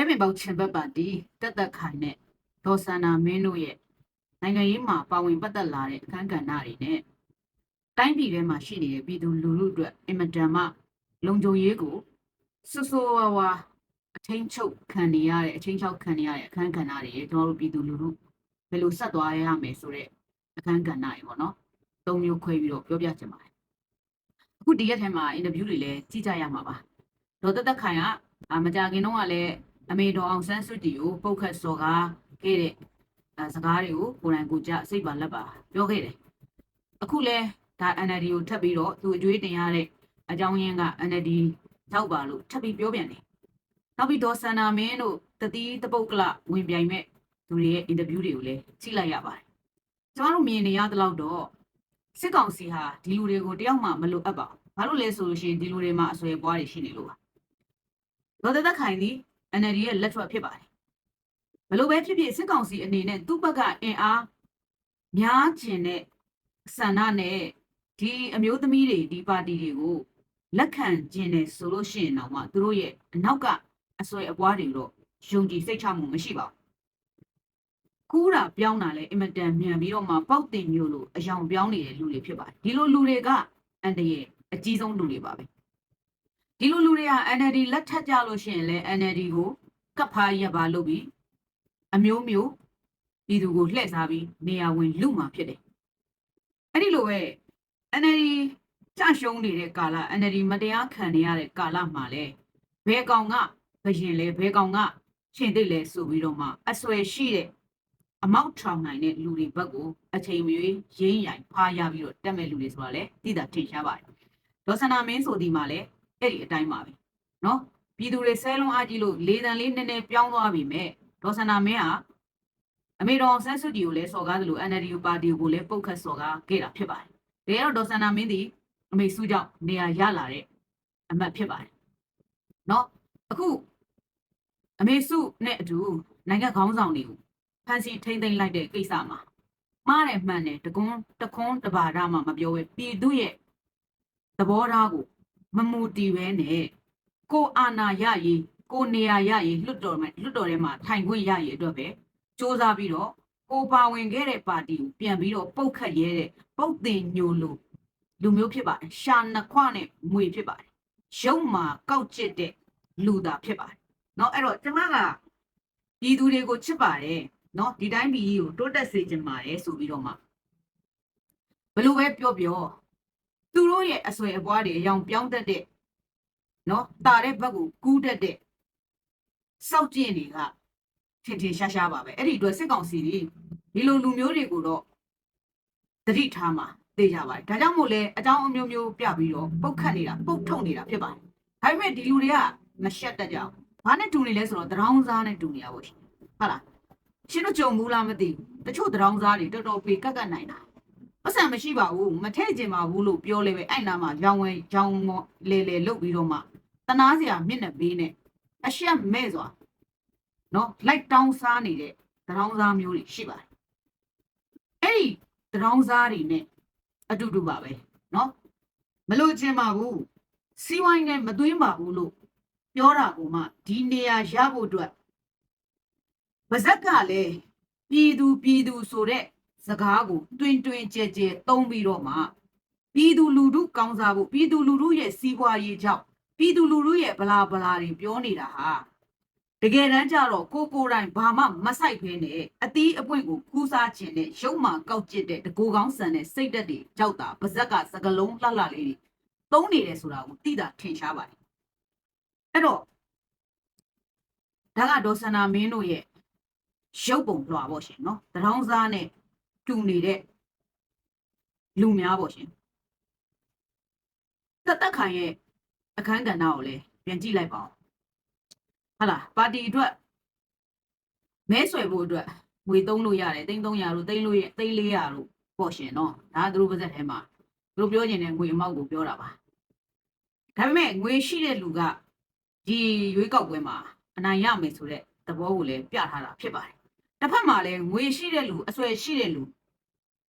ဲပင်ပေါချင်ဘက်ပါတီတက်တက်ခိုင်နဲ့ဒေါ်စန္နာမင်းတို့ရဲ့နိုင်ငံရေးမှာပါဝင်ပတ်သက်လာတဲ့အခမ်းကဏ္ဍတွေနဲ့တိုင်းပြည်ထဲမှာရှိနေတဲ့ပြည်သူလူထုအတွက်အင်မတန်မှလုံခြုံရေးကိုဆူဆူဝါဝါအချင်းချုပ်ခံနေရတဲ့အချင်းချုပ်ခံနေရတဲ့အခမ်းကဏ္ဍတွေကျွန်တော်တို့ပြည်သူလူထုဘယ်လိုဆက်သွားရမယ်ဆိုတဲ့အခမ်းကဏ္ဍတွေပေါ့နော်သုံးမျိုးခွဲပြီးတော့ပြောပြချင်ပါတယ်အခုဒီရက်ထဲမှာအင်တာဗျူးတွေလည်းကြည့်ကြရမှာပါဒေါ်တက်တက်ခိုင်ကအာမကြခင်တော့ကလည်း အမေတော်အောင်ဆန်းစုကြည်ကိုပုတ်ခတ်စော်ကားခဲ့တဲ့အဲစကားတွေကိုကိုယ်တိုင်ကိုယ်ကြစိတ်ပါလက်ပါပြောခဲ့တယ်အခုလဲဒါ NLD ကိုထပ်ပြီးတော့သူအကျွေးတင်ရတဲ့အကြောင်းရင်းက NLD ရောက်ပါလို့ထပ်ပြီးပြောပြန်တယ်နောက်ပြီးဒေါ်စန္နာမင်းတို့တတိတပုတ်ကလဝင်ပြိုင်မဲ့သူတွေရဲ့အင်တာဗျူးတွေကိုလည်းကြည့်လိုက်ရပါတယ်ကျမတို့မြင်နေရသလောက်တော့စစ်ကောင်စီဟာဒီလူတွေကိုတယောက်မှမလိုအပ်ပါဘူးဘာလို့လဲဆိုလို့ရှိရင်ဒီလူတွေမှာအဆွဲပွားတွေရှိနေလို့ပါဒေါ်သက်သက်ခိုင်ဒီ NLD ရဲ့လက်ထွက်ဖြစ်ပါတယ်ဘလို့ပဲဖြစ်ဖြစ်စစ်ကောင်စီအနေနဲ့သူ့ဘက်ကအင်အားများကျင်တဲ့ဆန္ဒနဲ့ဒီအမျိုးသမီးတွေဒီပါတီတွေကိုလက်ခံကျင်တယ်ဆိုလို့ရှိရင်တော့မှသူတို့ရဲ့အနောက်ကအဆွဲအပွားတွေတော့ယုံကြည်စိတ်ချမှုမရှိပါဘူးကူးတာပြောင်းတာလဲအင်မတန်မြန်ပြီးတော့မှပေါက်တင်မျိုးလို့အယောင်ပြောင်းနေတဲ့လူတွေဖြစ်ပါတယ်ဒီလိုလူတွေကအန်တရဲ့အကြီးဆုံးလူတွေပါပဲ ဒီလိုလူတွေက NLD လက်ထပ်ကြလို့ရှိရင်လဲ NLD ကိုကပ်ဖားရက်ပါလုပ်ပြီးအမျိုးမျိုးပြည်သူကိုလှည့်စားပြီးနေရာဝင်လူမှာဖြစ်တယ်အဲ့ဒီလိုပဲ NLD ကြရှုံးနေတဲ့ကာလ NLD မတရားခံနေရတဲ့ကာလမှာလဲဘယ်ကောင်ကဘယင်လဲဘယ်ကောင်ကရှင်သိလဲဆိုပြီးတော့မှအဆွဲရှိတဲ့အမောက်ထောင်နိုင်တဲ့လူတွေဘက်ကိုအချိန်မရွေးရင်းရိုင်ဖားရပြီးတော့တက်မဲ့လူတွေဆိုတာလဲသိတာထင်ရှားပါတယ်ဒေါ်စနာမင်းဆိုဒီမှာလဲ အဲ့ဒီအတိုင်းပါပဲနော်ပြည်သူတွေဆဲလုံးအကြည့်လို့လေတံလေးနည်းနည်းပြောင်းသွားပြီမဲ့ဒေါ်စန္ဒမင်းကအမေတော်ဆန်းစုကြည်ကိုလည်းစော်ကားသလို NLD ပါတီကိုလည်းပုတ်ခတ်စော်ကားခဲ့တာဖြစ်ပါတယ်ဒါကတော့ဒေါ်စန္ဒမင်းဒီအမေစုကြောင့်နေရာရလာတဲ့အမတ်ဖြစ်ပါတယ်နော်အခုအမေစုနဲ့အတူနိုင်ငံခေါင်းဆောင်တွေကိုဖန်စီထိမ့်သိမ့်လိုက်တဲ့ကိစ္စမှာမှားတယ်မှန်တယ်တကွန်းတခွန်းတပါးဒါမှမပြောဘဲပြည်သူရဲ့သဘောထားကို မမူတည်ပဲနဲ့ကိုအာနာရရေးကိုနေရာရရေးလွတ်တော်မဲ့လွတ်တော်ထဲမှာထိုင်ခွင့်ရရေးအတွက်ပဲစ조사ပြီးတော့ကိုပါဝင်ခဲ့တဲ့ပါတီကိုပြန်ပြီးတော့ပုတ်ခတ်ရဲတဲ့ပုတ်တင်ညိုလို့လူမျိုးဖြစ်ပါတယ်ရှာနှစ်ခွနဲ့မွေဖြစ်ပါတယ်ရုပ်မှာကောက်ကျစ်တဲ့လူသားဖြစ်ပါတယ်เนาะအဲ့တော့ကျမကပြည်သူတွေကိုချစ်ပါတယ်เนาะဒီတိုင်းပြည်ကြီးကိုတိုးတက်စေချင်ပါတယ်ဆိုပြီးတော့မှဘယ်လိုပဲပြောပြော သူတို့ရဲ့အဆွဲအပွားတွေအယောင်ပြောင်းတတ်တဲ့နော်တာတဲ့ဘက်ကိုကူးတတ်တဲ့စောက်ကျင့်တွေကထင်ထင်ရှားရှားပါပဲအဲ့ဒီအတွက်စစ်ကောင်စီတွေဒီလိုလူမျိုးတွေကိုတော့တတိထားမှာသိကြပါတယ်ဒါကြောင့်မို့လဲအကြောင်းအမျိုးမျိုးပြပြီးတော့ပုတ်ခတ်နေတာပုတ်ထုတ်နေတာဖြစ်ပါတယ်ဒါပေမဲ့ဒီလူတွေကမရှက်တတ်ကြဘူးဘာနဲ့တူနေလဲဆိုတော့တရောင်းစားနဲ့တူနေရပါ့ရှင်ဟုတ်လားရှင်တို့ကြုံဘူးလားမသိဘူးတချို့တရောင်းစားတွေတော်တော်ပေကက်ကက်နိုင်တာ ပတ်စံမရှိပါဘူးမထည့်ကျင်ပါဘူးလို့ပြောလေပဲအဲ့နာမှာရောင်ဝဲရောင်မောလေလေလုတ်ပြီးတော့မှတနာစရာမျက်နှာပေးနဲ့အရှက်မဲ့စွာနော်လိုက်တောင်းစားနေတဲ့တရောင်းစားမျိုးတွေရှိပါတယ်အဲ့ဒီတရောင်းစားတွေနဲ့အတူတူပါပဲနော်မလို့ချင်းပါဘူးစီးဝိုင်းနဲ့မသွင်းပါဘူးလို့ပြောတာကမှဒီနေရာရဖို့အတွက်ဗဇက်ကလည်းပြည်သူပြည်သူဆိုတဲ့ စကားကိုတွင်တွင်ကြဲကြဲသုံးပြီးတော့မှပြည်သူလူထုကောင်းစားဖို့ပြည်သူလူထုရဲ့စီးပွားရေးကြောင့်ပြည်သူလူထုရဲ့ဗလာဗလာတွေပြောနေတာဟာတကယ်တမ်းကျတော့ကိုကိုယ်တိုင်ဘာမှမဆိုင်ဖဲနဲ့အသီးအပွင့်ကိုကူးစားခြင်းနဲ့ရုပ်မာကောက်ကျစ်တဲ့တကိုကောင်းဆန်တဲ့စိတ်သက်တွေကြောက်တာပါဇက်ကစကလုံးလှလှလေးတွေသုံးနေတယ်ဆိုတာကိုသိတာထင်ရှားပါတယ်အဲ့တော့ဒါကဒေါ်စန္နာမင်းတို့ရဲ့ရုပ်ပုံလွှာပေါ့ရှင်နော်တရောင်းစားနဲ့ တူနေတဲ့လူများပေါ့ရှင်တက်တက်ခိုင်ရဲ့အခန်းကဏ္ဍကိုလည်းပြန်ကြည့်လိုက်ပါဦးဟုတ်လားပါတီအတွက်မဲဆွယ်ဖို့အတွက်ငွေသုံးလို့ရတယ်သိန်း300လို့သိန်းလို့ရသိန်း400လို့ပေါ့ရှင်နော်ဒါကသူတို့ပါဇက်ထဲမှာသူတို့ပြောကျင်တဲ့ငွေအမောက်ကိုပြောတာပါဒါပေမဲ့ငွေရှိတဲ့လူကဒီရွေးကောက်ပွဲမှာအနိုင်ရမယ်ဆိုတဲ့သဘောကိုလည်းပြထားတာဖြစ်ပါတယ်တစ်ဖက်မှာလည်းငွေရှိတဲ့လူအဆွဲရှိတဲ့လူ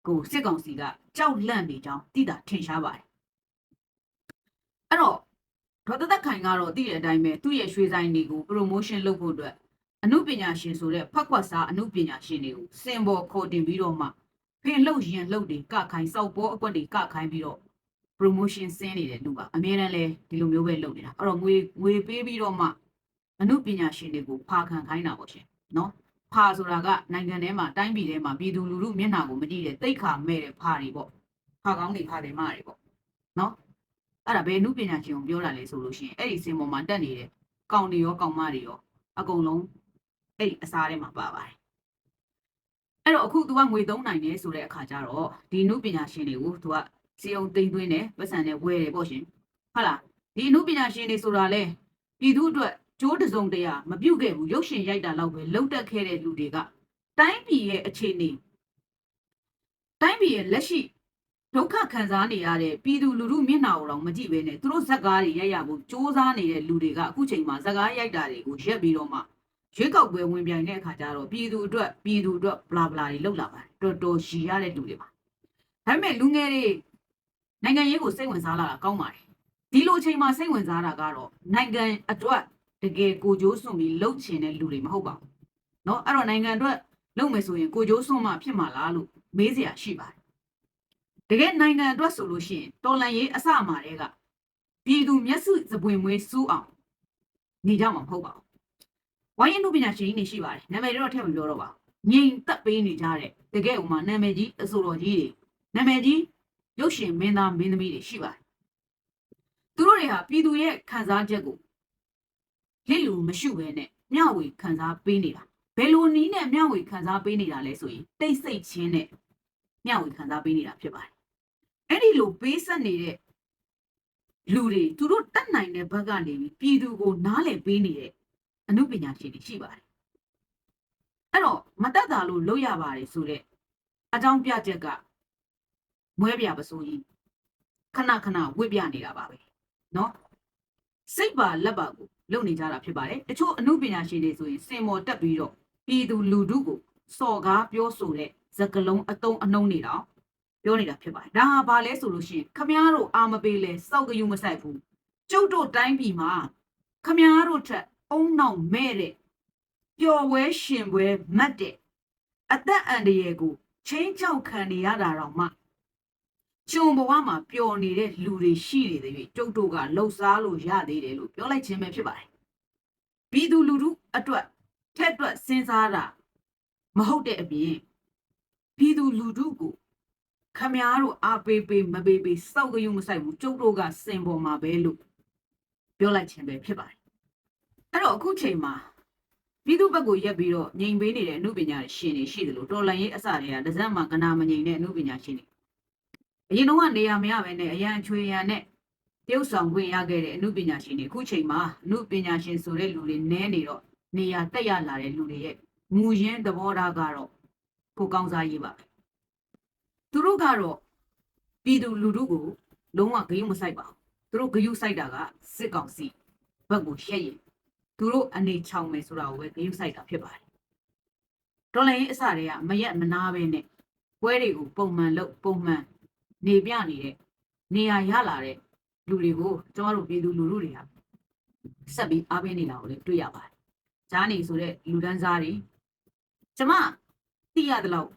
ကိုစစ်ကောင်စီကကြောက်လန့်နေကြောင်းသိတာထင်ရှားပါတယ်အဲ့တော့ဒေါက်တာသက်ခိုင်ကတော့သိတဲ့အတိုင်းပဲသူ့ရဲ့ရွှေဆိုင်တွေကို promotion လုပ်ဖို့အတွက်အမှုပညာရှင်ဆိုတဲ့ဖက်ကွက်စားအမှုပညာရှင်တွေကိုစင်ပေါ်ခေါ်တင်ပြီးတော့မှဖင်လှုပ်ရင်လှုပ်တွေကခိုင်စောက်ပေါ်အကွက်တွေကခိုင်ပြီးတော့ promotion ဆင်းနေတဲ့လူပါအများနဲ့လဲဒီလိုမျိုးပဲလုပ်နေတာအဲ့တော့ငွေငွေပေးပြီးတော့မှအမှုပညာရှင်တွေကိုဖာခံခိုင်းတာပေါ့ရှင်နော် ဖာဆိုတာကနိုင်ငံထဲမှာတိုင်းပြည်ထဲမှာပြည်သူလူထုမျက်နှာကိုမကြည့်တဲ့တိတ်ခါမဲ့တဲ့ဖာတွေပေါ့ဖာကောင်းတွေဖာတယ်မတွေပေါ့နော်အဲ့ဒါဘယ်အမှုပညာရှင်ကိုပြောတာလဲဆိုလို့ရှိရင်အဲ့ဒီစင်ပေါ်မှာတက်နေတဲ့ကောင်တွေရောကောင်မတွေရောအကုန်လုံးအဲ့ဒီအစားထဲမှာပါပါတယ်အဲ့တော့အခု तू ကငွေသုံးနိုင်တယ်ဆိုတဲ့အခါကျတော့ဒီအမှုပညာရှင်တွေကို तू ကစီအောင်တိမ်သွင်းတယ်ပတ်စံနဲ့ဝယ်တယ်ပေါ့ရှင်ဟုတ်လားဒီအမှုပညာရှင်တွေဆိုတာလဲပြည်သူအတွက် ကြိုးတစုံတရာမပြုတ်ခဲ့ဘူးရုပ်ရှင်ရိုက်တာလောက်ပဲလုံတက်ခဲ့တဲ့လူတွေကတိုင်းပြည်ရဲ့အခြေအနေတိုင်းပြည်ရဲ့လက်ရှိဒုက္ခခံစားနေရတဲ့ပြည်သူလူထုမျက်နှာကိုတော့မကြည့်ဘဲနဲ့သူတို့ဇက်ကားတွေရိုက်ရဖို့စ조사နေတဲ့လူတွေကအခုချိန်မှာဇက်ကားရိုက်တာတွေကိုရက်ပြီးတော့မှရွေးကောက်ပွဲဝင်ပြိုင်တဲ့အခါကျတော့ပြည်သူအတွက်ပြည်သူအတွက်ဘလာဘလာတွေလောက်လာပါတယ်တော်တော်ရှည်ရတဲ့လူတွေပါဒါပေမဲ့လူငယ်တွေနိုင်ငံရေးကိုစိတ်ဝင်စားလာတာကောင်းပါတယ်ဒီလိုအချိန်မှာစိတ်ဝင်စားတာကတော့နိုင်ငံအတွက် တကယ်ကိုကြိုးစွန့်ပြီးလှုပ်ချင်တဲ့လူတွေမဟုတ်ပါဘူးเนาะအဲ့တော့နိုင်ငံအတွက်လုပ်မယ်ဆိုရင်ကိုကြိုးစွန့်မှဖြစ်မှာလားလို့မေးစရာရှိပါတယ်တကယ်နိုင်ငံအတွက်ဆိုလို့ရှိရင်တော်လန်ရေးအစအမှာတွေကပြည်သူမျက်စိစပွင့်မွေးစူးအောင်နေကြမှာမဟုတ်ပါဘူးဝိုင်းရင်းလူပညာရှင်ကြီးနေရှိပါတယ်နာမည်တွေတော့ထည့်မပြောတော့ပါဘူးငြိမ်သက်ပေးနေကြတဲ့တကယ်ဥမာနာမည်ကြီးအစိုးရကြီးတွေနာမည်ကြီး ရုပ်ရှင်မင်းသားမင်းသမီးတွေရှိပါတယ်။သူတို့တွေဟာပြည်သူရဲ့ခံစားချက်ကို လစ်လူမရှိဘဲနဲ့မျှဝေခံစားပေးနေတာ။ဘယ်လိုနည်းနဲ့မျှဝေခံစားပေးနေတာလဲဆိုရင်တိတ်ဆိတ်ချင်းနဲ့မျှဝေခံစားပေးနေတာဖြစ်ပါတယ်။အဲ့ဒီလိုပေးဆက်နေတဲ့လူတွေသူတို့တတ်နိုင်တဲ့ဘက်ကနေပြီးပြည်သူကိုနားလည်ပေးနေတဲ့အမှုပညာရှင်တွေရှိပါတယ်။အဲ့တော့မတတ်တာလို့လုပ်ရပါတယ်ဆိုတဲ့အကြောင်းပြချက်က မွဲပြပစိုးကြီးခဏခဏဝစ်ပြနေတာပါပဲเนาะစိတ်ပါလက်ပါကို လုပ်နေကြတာဖြစ်ပါတယ်တချို့အမှုပညာရှင်တွေဆိုရင်စင်မော်တက်ပြီးတော့ပြည်သူလူထုကိုစော်ကားပြောဆိုတဲ့စကလုံးအတုံးအနှုံးနေတော့ပြောနေတာဖြစ်ပါတယ်ဒါဟာဘာလဲဆိုလို့ရှိရင်ခမားတို့အာမပေးလဲစောက်ကယူမဆိုင်ဘူးကျုပ်တို့တိုင်းပြည်မှာခမားတို့ထက်အုံနောက်မဲ့တဲ့ပျော်ဝဲရှင်ပွဲမတ်တဲ့အသက်အန္တရာယ်ကိုချင်းချောက်ခံနေရတာတော့မှ ကျုံဘဝမှာပျော်နေတဲ့လူတွေရှိနေတဲ့၍ကျုပ်တို့ကလှုပ်ရှားလို့ရသေးတယ်လို့ပြောလိုက်ခြင်းပဲဖြစ်ပါတယ်။ပြည်သူလူထုအတွက်ထက်အတွက်စဉ်းစားတာမဟုတ်တဲ့အပြင်ပြည်သူလူထုကိုခမားတို့အားပေးပေးမပေးပေးစောက်ကယူမဆိုင်ဘူးကျုပ်တို့ကစင်ပေါ်မှာပဲလို့ပြောလိုက်ခြင်းပဲဖြစ်ပါတယ်။အဲ့တော့အခုချိန်မှာပြည်သူဘက်ကိုရက်ပြီးတော့ငြိမ်ပေးနေတဲ့အမှုပညာရှင်တွေရှိတယ်လို့တော်လန်ရေးအစတွေကဒဇက်မှာကနာမငြိမ်တဲ့အမှုပညာရှင်တွေ အရင်တော့ကနေရာမရပဲနဲ့အရန်ချွေရန်နဲ့တရုတ်ဆောင်ခွင့်ရခဲ့တဲ့အမှုပညာရှင်တွေအခုချိန်မှာအမှုပညာရှင်ဆိုတဲ့လူတွေနဲနေတော့နေရာတက်ရလာတဲ့လူတွေရဲ့မူရင်းသဘောထားကတော့ကိုကောင်းစားရေးပါပဲသူတို့ကတော့ပြည်သူလူထုကိုလုံးဝဂရုမစိုက်ပါဘူးသူတို့ဂရုစိုက်တာကစစ်ကောင်စီဘက်ကိုရှက်ရင်သူတို့အနေချောင်မယ်ဆိုတာကိုပဲဂရုစိုက်တာဖြစ်ပါတယ်တော်လည်းအစတွေကမရက်မနာပဲနဲ့ပွဲတွေကိုပုံမှန်လုပ်ပုံမှန် နေပြနေတဲ့နေရာရလာတဲ့လူတွေကိုကျမတို့ပြည်သူလူထုတွေကဆက်ပြီးအားပေးနေတာကိုလည်းတွေ့ရပါတယ်။ဂျားနေဆိုတဲ့လူဒန်းစားတွေကျမသိရသလောက်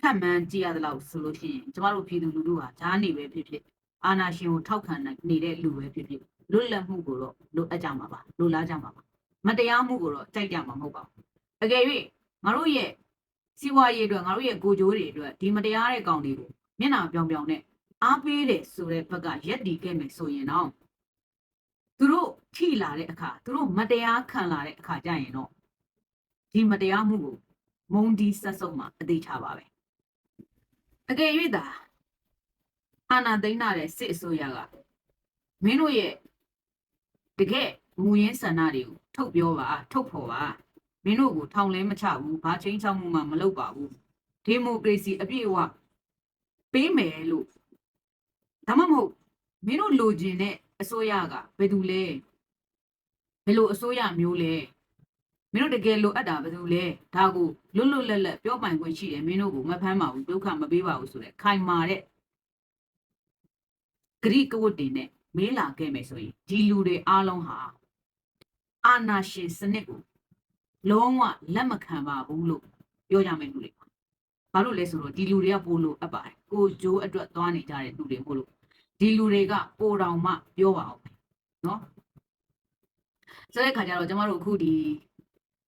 ခက်မှန်းကြည့်ရသလောက်ဆိုလို့ရှိရင်ကျမတို့ပြည်သူလူထုဟာဂျားနေပဲဖြစ်ဖြစ်အာနာရှင်ကိုထောက်ခံနေတဲ့လူပဲဖြစ်ဖြစ်လွတ်လပ်မှုကိုတော့လိုအပ်ကြမှာပါလိုလားကြမှာပါမတရားမှုကိုတော့ကြိုက်ကြမှာမဟုတ်ပါဘူး။အကယ်၍ငါတို့ရဲ့စီးပွားရေးအတွက်ငါတို့ရဲ့ကိုကြိုးတွေအတွက်ဒီမတရားတဲ့ကောင်တွေကို မျက်နှာပြောင်ပြောင်နဲ့အားပေးတယ်ဆိုတဲ့ဘက်ကရက်တီခဲ့မယ်ဆိုရင်တော့သူတို့ထိလာတဲ့အခါသူတို့မတရားခံလာတဲ့အခါကျရင်တော့ဒီမတရားမှုကိုမုံဒီဆက်စုပ်မှာအသေးချပါပဲအကယ်၍သာအာနာသိန်းနာတဲ့စစ်အစိုးရကမင်းတို့ရဲ့တကယ်မူရင်းဆန္ဒတွေကိုထုတ်ပြောပါထုတ်ဖော်ပါမင်းတို့ကိုထောင်လဲမချဘူးဘာချင်းချောက်မှုမှမလုပ်ပါဘူးဒီမိုကရေစီအပြည့်အဝ ပေးမယ်လို့ဒါမှမဟုတ်မင်းတို့လိုချင်တဲ့အစိုးရကဘယ်သူလဲဘယ်လိုအစိုးရမျိုးလဲမင်းတို့တကယ်လိုအပ်တာဘယ်သူလဲဒါကိုလွတ်လွတ်လပ်လပ်ပြောပိုင်ခွင့်ရှိတယ်မင်းတို့ကိုမဖမ်းပါဘူးဒုက္ခမပေးပါဘူးဆိုတဲ့ခိုင်မာတဲ့ဂရိကဝတ်တင်နဲ့မေးလာခဲ့မယ်ဆိုရင်ဒီလူတွေအားလုံးဟာအာနာရှင်စနစ်ကိုလုံးဝလက်မခံပါဘူးလို့ပြောကြမယ်လူတွေပါ ဘာလို့လဲဆိုတော့ဒီလူတွေကပိုလို့အပ်ပါတယ်ကိုဂျိုးအတွက်သွားနေကြတဲ့လူတွေမို့လို့ဒီလူတွေကပိုတောင်မှပြောပါအောင်နော်ဆိုတဲ့ခါကျတော့ကျမတို့အခုဒီ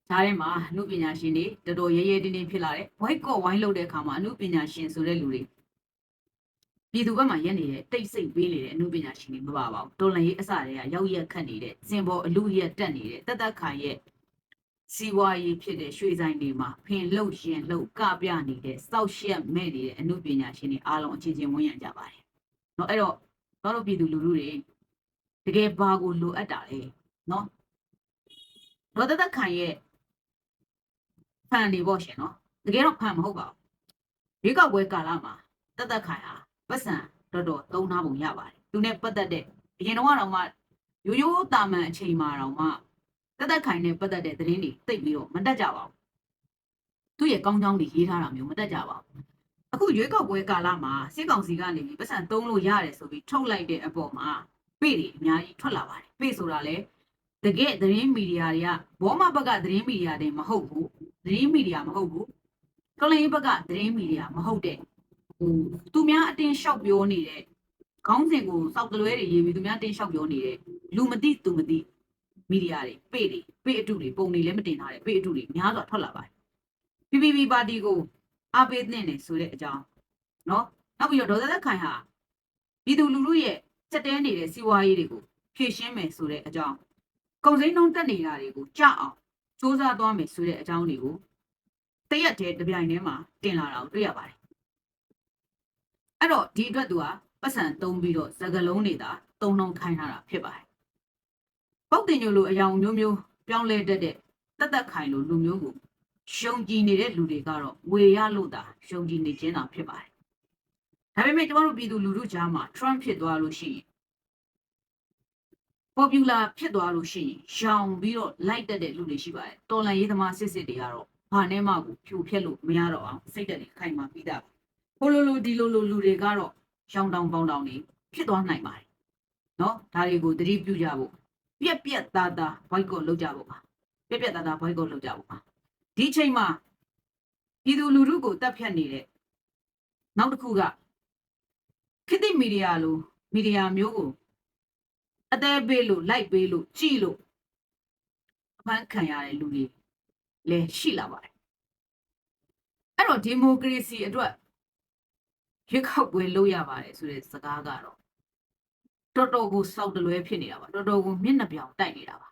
ဈားထဲမှာအမှုပညာရှင်တွေတော်တော်ရဲရဲတင်းတင်းဖြစ်လာတယ်ဝိုက်ကော့ဝိုင်းလုပ်တဲ့အခါမှာအမှုပညာရှင်ဆိုတဲ့လူတွေပြည်သူဘက်မှာရက်နေတဲ့တိတ်ဆိတ်ပေးနေတဲ့အမှုပညာရှင်တွေမပါပါဘူးတော်လန်ရေးအစတွေကရောက်ရက်ခတ်နေတဲ့စင်ပေါ်အလူရက်တက်နေတဲ့တက်တက်ခိုင်ရဲ့ စီဝါရေးဖြစ်တဲ့ရွှေဆိုင်တွေမှာဖင်လှုပ်ရှင်လှုပ်ကပြနေတဲ့စောက်ရှက်မဲ့နေတဲ့အမှုပညာရှင်တွေအားလုံးအချင်းချင်းဝန်းရံကြပါတယ်เนาะအဲ့တော့ဘာလို့ပြည်သူလူထုတွေတကယ်ဘာကိုလိုအပ်တာလဲเนาะဒေါ်တက်တက်ခိုင်ရဲ့ဖန်နေပေါ့ရှင်เนาะတကယ်တော့ဖန်မဟုတ်ပါဘူးရွေးကောက်ပွဲကာလမှာတက်တက်ခိုင်ဟာပတ်စံတော်တော်သုံးထားပုံရပါတယ်သူနဲ့ပတ်သက်တဲ့အရင်တော့ကတော့မှရိုးရိုးတာမန်အချိန်မှာတော့မှ တက်တက်ခိုင်နဲ့ပတ်သက်တဲ့သတင်းတွေတိတ်ပြီးတော့မတက်ကြပါဘူးသူ့ရဲ့ကောင်းကောင်းတွေရေးထားတာမျိုးမတက်ကြပါဘူးအခုရွေးကောက်ပွဲကာလမှာစစ်ကောင်စီကနေပြီးပတ်စံသုံးလို့ရတယ်ဆိုပြီးထုတ်လိုက်တဲ့အပေါ်မှာပေတွေအများကြီးထွက်လာပါတယ်ပေဆိုတာလေတကယ်သတင်းမီဒီယာတွေကဘောမဘက်ကသတင်းမီဒီယာတွေမဟုတ်ဘူးသတင်းမီဒီယာမဟုတ်ဘူးကလိန်ဘက်ကသတင်းမီဒီယာမဟုတ်တဲ့ဟိုသူများအတင်းလျှောက်ပြောနေတဲ့ခေါင်းစဉ်ကိုစောက်တလွဲတွေရေးပြီးသူများအတင်းလျှောက်ပြောနေတဲ့လူမသိသူမသိ မီဒီယာတွေပေတွေပေအတုတွေပုံတွေလည်းမတင်ထားတဲ့ပေအတုတွေများစွာထွက်လာပါတယ် PPP ပါတီကိုအားပေးသင့်တယ်ဆိုတဲ့အကြောင်းနော်နောက်ပြီးတော့ဒေါ်သက်ခိုင်ဟာပြည်သူလူထုရဲ့စက်တဲနေတဲ့စီးပွားရေးတွေကိုဖြည့်ရှင်းမယ်ဆိုတဲ့အကြောင်းကုန်စည်နှုန်းတက်နေတာတွေကိုကြောက်အောင်စူးစမ်းသွားမယ်ဆိုတဲ့အကြောင်းတွေကိုတရက်တည်းတပြိုင်တည်းမှာတင်လာတာကိုတွေ့ရပါတယ်အဲ့တော့ဒီအတွက်သူကပတ်စံသုံးပြီးတော့သကလုံးတွေသာသုံးလုံးခိုင်းထားတာဖြစ်ပါတယ် ပေါက်တင်ညိုလိုအယောင်မျိုးမျိုးပြောင်းလဲတတ်တဲ့တသက်ခိုင်လိုလူမျိုးကိုယုံကြည်နေတဲ့လူတွေကတော့ဝေရလို့သာယုံကြည်နေခြင်းသာဖြစ်ပါတယ်။ဒါပေမဲ့ကျွန်တော်တို့ပြည်သူလူထုကြားမှာ Trump ဖြစ်သွားလို့ရှိရင် popular ဖြစ်သွားလို့ရှိရင်ရောင်ပြီးတော့လိုက်တက်တဲ့လူတွေရှိပါတယ်။တော်လန်ရေးသမားစစ်စစ်တွေကတော့ဘာနဲ့မှကိုဖြိုဖျက်လို့မရတော့အောင်စိတ်တက်နေခိုင်မာပြီးသားပါ။ဟိုလိုလိုဒီလိုလိုလူတွေကတော့ရောင်တောင်ပေါင်းတောင်တွေဖြစ်သွားနိုင်ပါတယ်။နော်ဒါတွေကိုသတိပြုကြဖို့ ပြက်ပြက်သားသားဘိုက်ကောလုပ်ကြဖို့ပါပြက်ပြက်သားသားဘိုက်ကောလုပ်ကြဖို့ပါဒီအချိန်မှာပြည်သူလူထုကိုတပ်ဖြတ်နေတဲ့နောက်တစ်ခုကခေတ်သစ်မီဒီယာလိုမီဒီယာမျိုးကိုအသေးပေးလို့လိုက်ပေးလို့ကြည်လို့အမှန်ခံရတဲ့လူတွေလည်းရှိလာပါတယ်အဲ့တော့ဒီမိုကရေစီအတွက်ရွေးကောက်ပွဲလုပ်ရပါတယ်ဆိုတဲ့စကားကတော့ တော်တော်ကိုစောက်တလွဲဖြစ်နေတာပါတော်တော်ကိုမျက်နှာပြောင်တိုက်နေတာပါ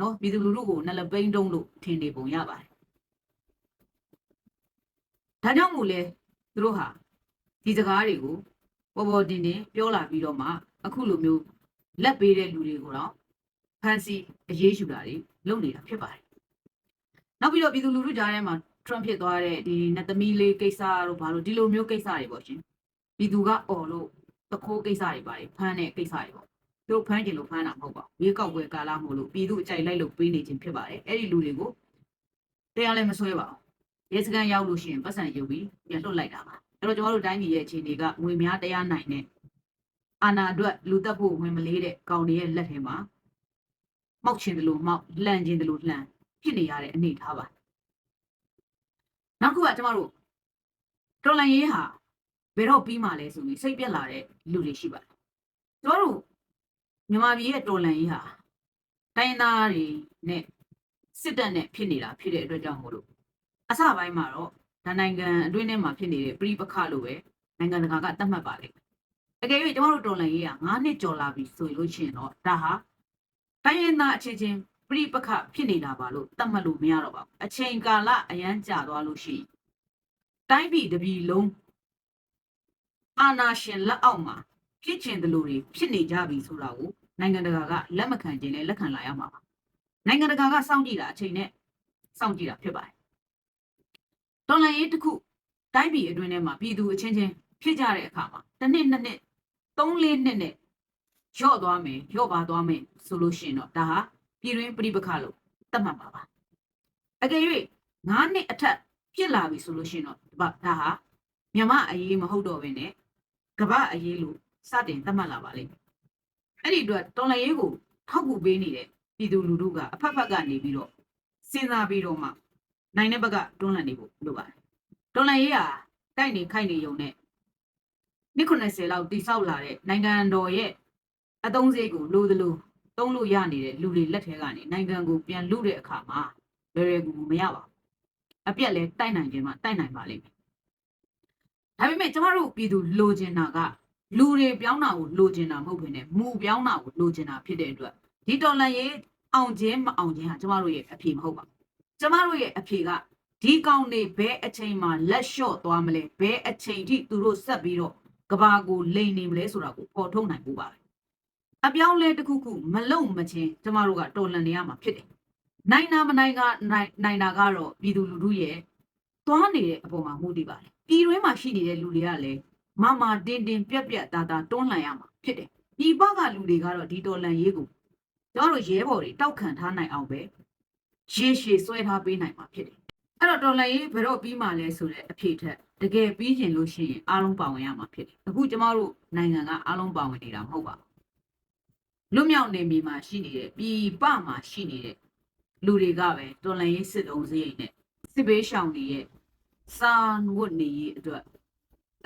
နော်ပြည်သူလူထုကိုနှလပိန်းတုံးလို့ထင်နေပုံရပါတယ်ဒါကြောင့်မို့လဲသူတို့ဟာဒီစကားတွေကိုပေါ်ပေါ်တင်တင်ပြောလာပြီးတော့မှအခုလိုမျိုးလက်ပေးတဲ့လူတွေကိုတော့ဖန်စီအရေးယူတာတွေလုပ်နေတာဖြစ်ပါတယ်နောက်ပြီးတော့ပြည်သူလူထုကြားထဲမှာ Trump ဖြစ်သွားတဲ့ဒီနတ်သမီးလေးကိစ္စတို့ဘာလို့ဒီလိုမျိုးကိစ္စတွေပေါ့ရှင်ပြည်သူကអော်လို့ တခိုးကိစ္စတွေပါတယ်ဖမ်းတဲ့ကိစ္စတွေပေါ့သူတို့ဖမ်းကြလို့ဖမ်းတာမဟုတ်ပါဘူးရေကောက်ွယ်ကာလမို့လို့ပြည်သူအကြိုက်လိုက်လို့ပေးနေခြင်းဖြစ်ပါတယ်အဲ့ဒီလူတွေကိုတရားလည်းမဆွဲပါဘူးရဲစခန်းရောက်လို့ရှိရင်ပတ်စံယူပြီးပြန်လွတ်လိုက်တာပါအဲ့တော့ကျွန်တော်တို့တိုင်းပြည်ရဲ့အခြေအနေကငွေများတရားနိုင်တဲ့အာဏာအတွက်လူတက်ဖို့ဝင်မလေးတဲ့ကောင်တွေရဲ့လက်ထဲမှာမောက်ချင်တယ်လို့မောက်လှန်ချင်တယ်လို့လှန်ဖြစ်နေရတဲ့အနေထားပါနောက်တစ်ခုကကျမတို့တော်လန်ရေးဟာဘ ယ်တော့ပြီးမှလဲဆိုပြီးစိတ်ပြက်လာတဲ့လူတွေရှိပါတယ်ကျမတို့မြန်မာပြည်ရဲ့တော်လန်ရေးဟာတိုင်းသားတွေနဲ့စစ်တပ်နဲ့ဖြစ်နေတာဖြစ်တဲ့အတွက်ကြောင့်မို့လို့အစပိုင်းမှာတော့ဒါနိုင်ငံအတွင်းထဲမှာဖြစ်နေတဲ့ပြိပခလို့ပဲနိုင်ငံတကာကသတ်မှတ်ပါလိမ့်မယ်အကယ်၍ကျမတို့တော်လန်ရေးဟာ9နှစ်ကျော်လာပြီဆိုလို့ရှိရင်တော့ဒါဟာတိုင်းရင်းသားအချင်းချင်းပြိပခဖြစ်နေတာပါလို့သတ်မှတ်လို့မရတော့ပါဘူးအချိန်ကာလအရန်ကြာသွားလို့ရှိရင်တိုင်းပြည်တစ်ပြည်လုံး အာဏာရှင်လက်အောက်မှာဖြစ်ချင်တယ်လို့တွေဖြစ်နေကြပြီဆိုတာကိုနိုင်ငံတကာကလက်မခံခြင်းနဲ့လက်ခံလာရမှာပါနိုင်ငံတကာကစောင့်ကြည့်တာအချိန်နဲ့စောင့်ကြည့်တာဖြစ်ပါတယ်တော်လန်ရေးတစ်ခုတိုင်းပြည်အတွင်းထဲမှာပြည်သူအချင်းချင်းဖြစ်ကြတဲ့အခါမှာတစ်နှစ်နှစ်နှစ်သုံးလေးနှစ်နဲ့ရော့သွားမယ်ရော့ပါသွားမယ်ဆိုလို့ရှိရင်တော့ဒါဟာပြည်တွင်းပြိပခလို့သတ်မှတ်ပါပါအကယ်၍9နှစ်အထက်ဖြစ်လာပြီဆိုလို့ရှိရင်တော့ဒါဒါဟာမြမအရေးမဟုတ်တော့ဘဲနဲ့ ကပ္ပအရေးလို့စတင်သတ်မှတ်လာပါလိမ့်မယ်အဲ့ဒီအတွက်တော်လှန်ရေးကိုထောက်ကူပေးနေတဲ့ပြည်သူလူထုကအဖက်ဖက်ကနေပြီးတော့စဉ်းစားပြီးတော့မှနိုင်တဲ့ဘက်ကတွန်းလှန်နေဖို့လိုပါတယ်တော်လှန်ရေးဟာတိုက်နေခိုက်နေုံနဲ့နှစ်90လောက်တိဆောက်လာတဲ့နိုင်ငံတော်ရဲ့အသုံးစရိတ်ကိုလိုသလိုသုံးလို့ရနေတဲ့လူတွေလက်ထဲကနေနိုင်ငံကိုပြန်လူတဲ့အခါမှာလွယ်လွယ်ကူကူမရပါဘူးအပြက်လဲတိုက်နိုင်ခြင်းမှတိုက်နိုင်ပါလိမ့်မယ် ဒါပေမဲ့ကျမတို့ပြည်သူလိုချင်တာကလူတွေပြောင်းတာကိုလိုချင်တာမဟုတ်ဘဲနဲ့မူပြောင်းတာကိုလိုချင်တာဖြစ်တဲ့အတွက်ဒီတော်လန်ရေးအောင်ခြင်းမအောင်ခြင်းဟာကျမတို့ရဲ့အဖြေမဟုတ်ပါဘူးကျမတို့ရဲ့အဖြေကဒီကောင်တွေဘဲအချိန်မှာလက်လျှော့သွားမလဲဘဲအချိန်ထိသူတို့ဆက်ပြီးတော့ကဘာကိုလိန်နေမလဲဆိုတာကိုပေါ်ထုတ်နိုင်ဖို့ပါပဲအပြောင်းလဲတစ်ခုခုမလုံမချင်းကျမတို့ကတော်လန်နေရမှာဖြစ်တယ်နိုင်နာမနိုင်ကနိုင်နိုင်တာကတော့ပြည်သူလူထုရဲ့သွားနေတဲ့အပေါ်မှာမူတည်ပါတယ် ပြည်တွင်းမှာရှိနေတဲ့လူတွေကလည်းမမတင်းတင်းပြက်ပြက်သားသားတွန်းလှန်ရမှာဖြစ်တယ်ပြည်ပကလူတွေကတော့ဒီတော်လန်ရေးကိုကျမတို့ရဲဘော်တွေတောက်ခံထားနိုင်အောင်ပဲရေရှည်ဆွဲထားပေးနိုင်မှာဖြစ်တယ်အဲ့တော့တော်လန်ရေးဘယ်တော့ပြီးမှလဲဆိုတဲ့အဖြေထက်တကယ်ပြီးကျင်လို့ရှိရင်အားလုံးပါဝင်ရမှာဖြစ်တယ်အခုကျမတို့နိုင်ငံကအားလုံးပါဝင်နေတာမဟုတ်ပါဘူးလွတ်မြောက်နေမြေမှာရှိနေတဲ့ပြည်ပမှာရှိနေတဲ့လူတွေကပဲတော်လန်ရေးစစ်တုံးစရိတ်နဲ့စစ်ဘေးရှောင်တွေရဲ့ စာဝတ်နေရေးအတွက်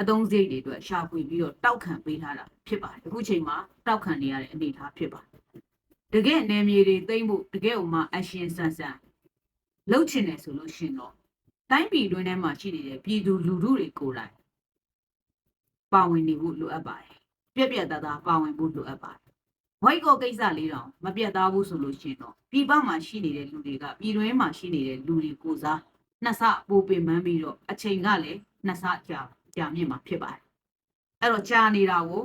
အသုံးစရိတ်တွေအတွက်ရှာဖွေပြီးတော့တောက်ခံပေးထားတာဖြစ်ပါတယ်အခုချိန်မှာတောက်ခံနေရတဲ့အနေအထားဖြစ်ပါတယ်တကယ်နယ်မြေတွေသိမ့်ဖို့တကယ်ဥမာအရှင်ဆန်ဆန်လှုပ်ချင်တယ်ဆိုလို့ရှင်တော့တိုင်းပြည်တွင်းထဲမှာရှိနေတဲ့ပြည်သူလူထုတွေကိုယ်တိုင်ပါဝင်နေဖို့လိုအပ်ပါတယ်ပြက်ပြက်သားသားပါဝင်ဖို့လိုအပ်ပါတယ်ဝိုက်ကောကိစ္စလေးတောင်မပြတ်သားဘူးဆိုလို့ရှင်တော့ပြည်ပမှာရှိနေတဲ့လူတွေကပြည်တွင်းမှာရှိနေတဲ့လူတွေကိုစား နှစ်ဆပိုပင်မန်းပြီးတော့အချိန်ကလည်းနှစ်ဆကြာကြာမြင့်မှာဖြစ်ပါတယ်အဲ့တော့ကြာနေတာကို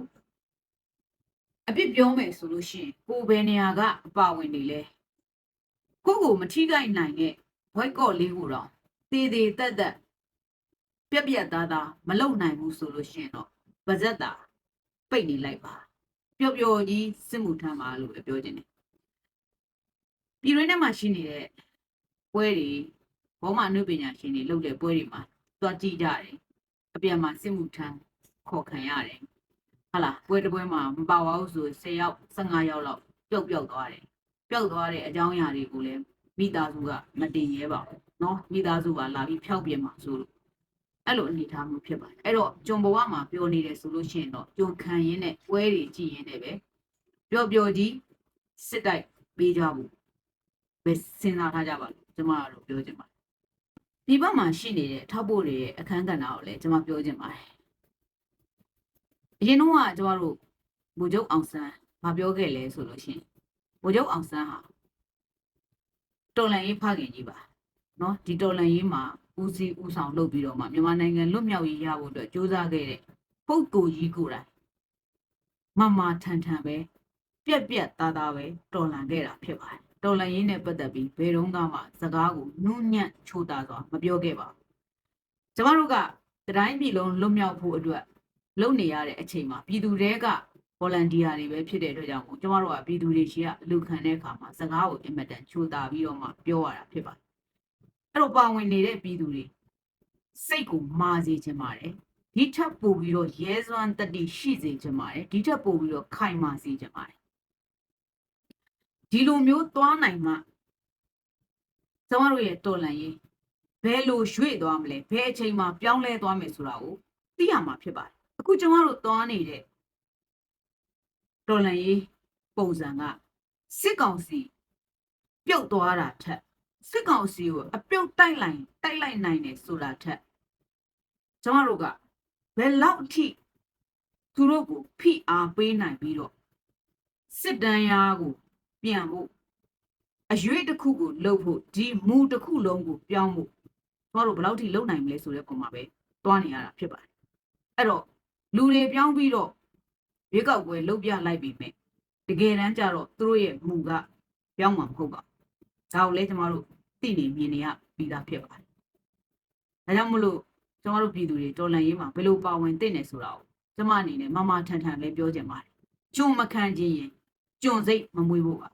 အပြစ်ပြောမယ်ဆိုလို့ရှိရင်ကိုယ်ပဲနေရာကအပါဝင်နေလဲကိုယ့်ကိုမထိခိုက်နိုင်တဲ့ဘွိုက်ကော့လေးကိုတော့သေးသေးတက်တက်ပြက်ပြက်သားသားမလုံနိုင်ဘူးဆိုလို့ရှိရင်တော့ပါဇက်တာပိတ်နေလိုက်ပါပျော်ပျော်ကြီးစစ်မှုထမ်းပါလို့ပဲပြောချင်တယ်ပြည်ရင်းထဲမှာရှိနေတဲ့ပွဲတွေ ဘောမအနုပညာရှင်တွေလုပ်တဲ့ပွဲတွေမှာသွားကြည့်ကြတယ်အပြန်မှာစစ်မှုထမ်းခေါ်ခံရတယ်ဟာလားပွဲတစ်ပွဲမှာမပါဝါဘူးဆို10ယောက်15ယောက်လောက်ပျောက်ပျောက်သွားတယ်ပျောက်သွားတဲ့အကြောင်းအရာတွေကိုလည်းမိသားစုကမတင်ရဲပါဘူးเนาะမိသားစုကလာပြီးဖျောက်ပြမှာဆိုလို့အဲ့လိုအနေထားမျိုးဖြစ်ပါတယ်အဲ့တော့ဂျွန်ဘဝမှာပြောနေတယ်ဆိုလို့ရှိရင်တော့ဂျွန်ခံရင်းနဲ့ပွဲတွေကြည့်ရင်းနဲ့ပဲပျော်ပျော်ကြီးစစ်တိုက်ပေးကြဖို့ပဲစဉ်းစားထားကြပါလို့ကျွန်မကတော့ပြောချင်ပါ တယ်ဒီဘက်မှာရှိနေတဲ့ထောက်ဖို့တွေရဲ့အခန်းကဏ္ဍကိုလည်းကျွန်မပြောချင်ပါတယ်အရင်တော့ကကျွန်တော်တို့ဗိုလ်ချုပ်အောင်ဆန်းမပြောခဲ့လဲဆိုလို့ရှိရင်ဗိုလ်ချုပ်အောင်ဆန်းဟာတော်လန်ရေးဖခင်ကြီးပါเนาะဒီတော်လန်ရေးမှာဦးစီးဦးဆောင်လုပ်ပြီးတော့မှမြန်မာနိုင်ငံလွတ်မြောက်ရေးရဖို့အတွက်ကြိုးစားခဲ့တဲ့ပုဂ္ဂိုလ်ကြီးကိုယ်တိုင်မမထန်ထန်ပဲပြက်ပြက်သားသားပဲတော်လန်ခဲ့တာဖြစ်ပါတယ် တော်လန်ရေးနဲ့ပတ်သက်ပြီးဘယ်တော့မှစကားကိုနုညံ့ချိုးတာစွာမပြောခဲ့ပါဘူးကျမတို့ကတိုင်းပြည်လုံးလွတ်မြောက်ဖို့အတွက်လုပ်နေရတဲ့အချိန်မှာပြည်သူတွေက volunteer တွေပဲဖြစ်တဲ့အတွက်ကြောင့်မို့ကျမတို့ကပြည်သူတွေရှိကလူခံတဲ့အခါမှာစကားကိုအင်မတန်ချိုးတာပြီးတော့မှပြောရတာဖြစ်ပါတယ်အဲ့တော့ပါဝင်နေတဲ့ပြည်သူတွေစိတ်ကိုမာစေချင်ပါတယ်ဒီထက်ပိုပြီးတော့ရဲစွမ်းတတိရှိစေချင်ပါတယ်ဒီထက်ပိုပြီးတော့ခိုင်မာစေချင်ပါတယ် ဒီလိုမျိုးသွားနိုင်မှကျမတို့ရဲ့တော်လန်ရေးဘယ်လိုရွေ့သွားမလဲဘယ်အချိန်မှာပြောင်းလဲသွားမယ်ဆိုတာကိုသိရမှာဖြစ်ပါတယ်အခုကျမတို့သွားနေတဲ့တော်လန်ရေးပုံစံကစစ်ကောင်စီပြုတ်သွားတာထက်စစ်ကောင်စီကိုအပြုတ်တိုက်လိုက်တိုက်လိုက်နိုင်တယ်ဆိုတာထက်ကျမတို့ကဘယ်လောက်အထိသူတို့ကိုဖိအားပေးနိုင်ပြီးတော့စစ်တမ်းရားကို ပြန်ဖို့အရွေးတစ်ခုကိုလှုပ်ဖို့ဒီမူတစ်ခုလုံးကိုပြောင်းဖို့ကျမတို့ဘယ်လောက်ထိလုပ်နိုင်မလဲဆိုတဲ့ပုံမှာပဲတွားနေရတာဖြစ်ပါတယ်အဲ့တော့လူတွေပြောင်းပြီးတော့ရွေးကောက်ပွဲလုပ်ပြလိုက်ပြီမဲ့တကယ်တမ်းကျတော့သူတို့ရဲ့မူကပြောင်းမှာမဟုတ်ပါဘူးဒါကိုလည်းကျမတို့သိနေမြင်နေရပြီးသားဖြစ်ပါတယ်ဒါကြောင့်မလို့ကျမတို့ပြည်သူတွေတော်လန်ရေးမှာဘယ်လိုပါဝင်သင့်နေဆိုတာကိုကျမအနေနဲ့မမထန်ထန်ပဲပြောချင်ပါတယ်ကျွံမခံခြင်းရင် ကျွံစိတ်မမွေးဖို့ပါ